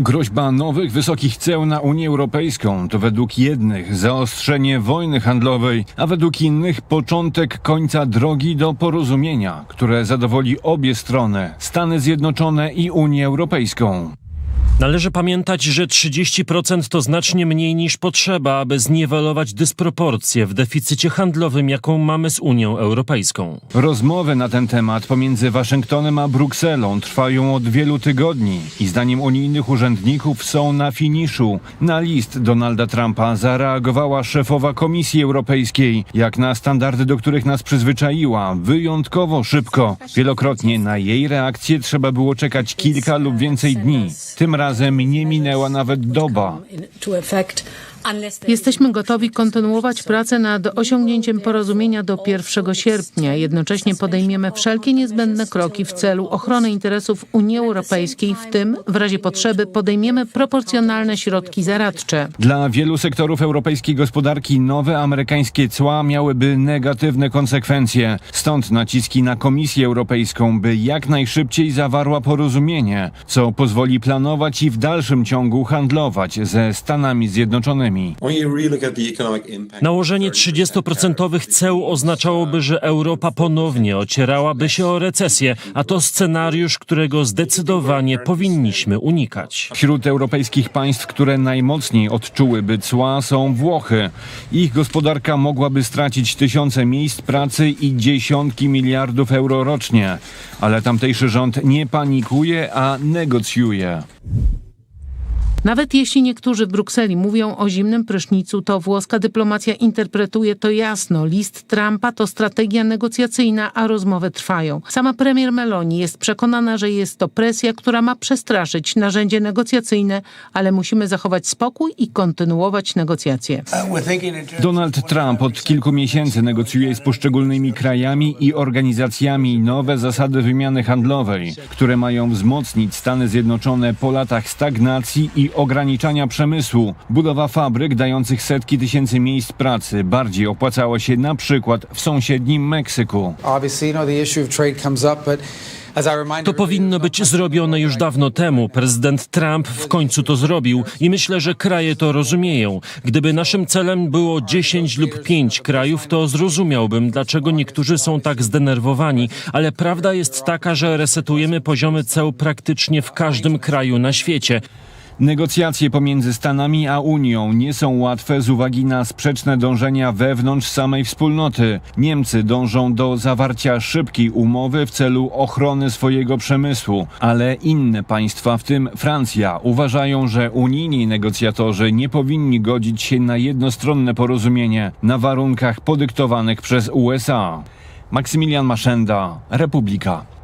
Groźba nowych wysokich ceł na Unię Europejską to według jednych zaostrzenie wojny handlowej, a według innych początek końca drogi do porozumienia, które zadowoli obie strony Stany Zjednoczone i Unię Europejską. Należy pamiętać, że 30% to znacznie mniej niż potrzeba, aby zniwelować dysproporcję w deficycie handlowym, jaką mamy z Unią Europejską. Rozmowy na ten temat pomiędzy Waszyngtonem a Brukselą trwają od wielu tygodni i zdaniem unijnych urzędników są na finiszu. Na list Donalda Trumpa zareagowała szefowa Komisji Europejskiej, jak na standardy, do których nas przyzwyczaiła, wyjątkowo szybko. Wielokrotnie na jej reakcję trzeba było czekać kilka lub więcej dni. Tym razem nie minęła nawet doba. Jesteśmy gotowi kontynuować pracę nad osiągnięciem porozumienia do 1 sierpnia. Jednocześnie podejmiemy wszelkie niezbędne kroki w celu ochrony interesów Unii Europejskiej, w tym w razie potrzeby podejmiemy proporcjonalne środki zaradcze. Dla wielu sektorów europejskiej gospodarki nowe amerykańskie cła miałyby negatywne konsekwencje. Stąd naciski na Komisję Europejską, by jak najszybciej zawarła porozumienie, co pozwoli planować i w dalszym ciągu handlować ze Stanami Zjednoczonymi. Nałożenie 30% ceł oznaczałoby, że Europa ponownie ocierałaby się o recesję, a to scenariusz, którego zdecydowanie powinniśmy unikać. Wśród europejskich państw, które najmocniej odczułyby cła są Włochy. Ich gospodarka mogłaby stracić tysiące miejsc pracy i dziesiątki miliardów euro rocznie. Ale tamtejszy rząd nie panikuje, a negocjuje. Nawet jeśli niektórzy w Brukseli mówią o zimnym prysznicu, to włoska dyplomacja interpretuje to jasno. List Trumpa to strategia negocjacyjna, a rozmowy trwają. Sama premier Meloni jest przekonana, że jest to presja, która ma przestraszyć narzędzie negocjacyjne, ale musimy zachować spokój i kontynuować negocjacje. Donald Trump od kilku miesięcy negocjuje z poszczególnymi krajami i organizacjami nowe zasady wymiany handlowej, które mają wzmocnić Stany Zjednoczone po latach stagnacji i ograniczania przemysłu. Budowa fabryk dających setki tysięcy miejsc pracy bardziej opłacała się na przykład w sąsiednim Meksyku. To powinno być zrobione już dawno temu. Prezydent Trump w końcu to zrobił i myślę, że kraje to rozumieją. Gdyby naszym celem było 10 lub 5 krajów, to zrozumiałbym, dlaczego niektórzy są tak zdenerwowani, ale prawda jest taka, że resetujemy poziomy ceł praktycznie w każdym kraju na świecie. Negocjacje pomiędzy Stanami a Unią nie są łatwe z uwagi na sprzeczne dążenia wewnątrz samej wspólnoty. Niemcy dążą do zawarcia szybkiej umowy w celu ochrony swojego przemysłu, ale inne państwa, w tym Francja, uważają, że unijni negocjatorzy nie powinni godzić się na jednostronne porozumienie na warunkach podyktowanych przez USA. Maksymilian Maszenda, Republika.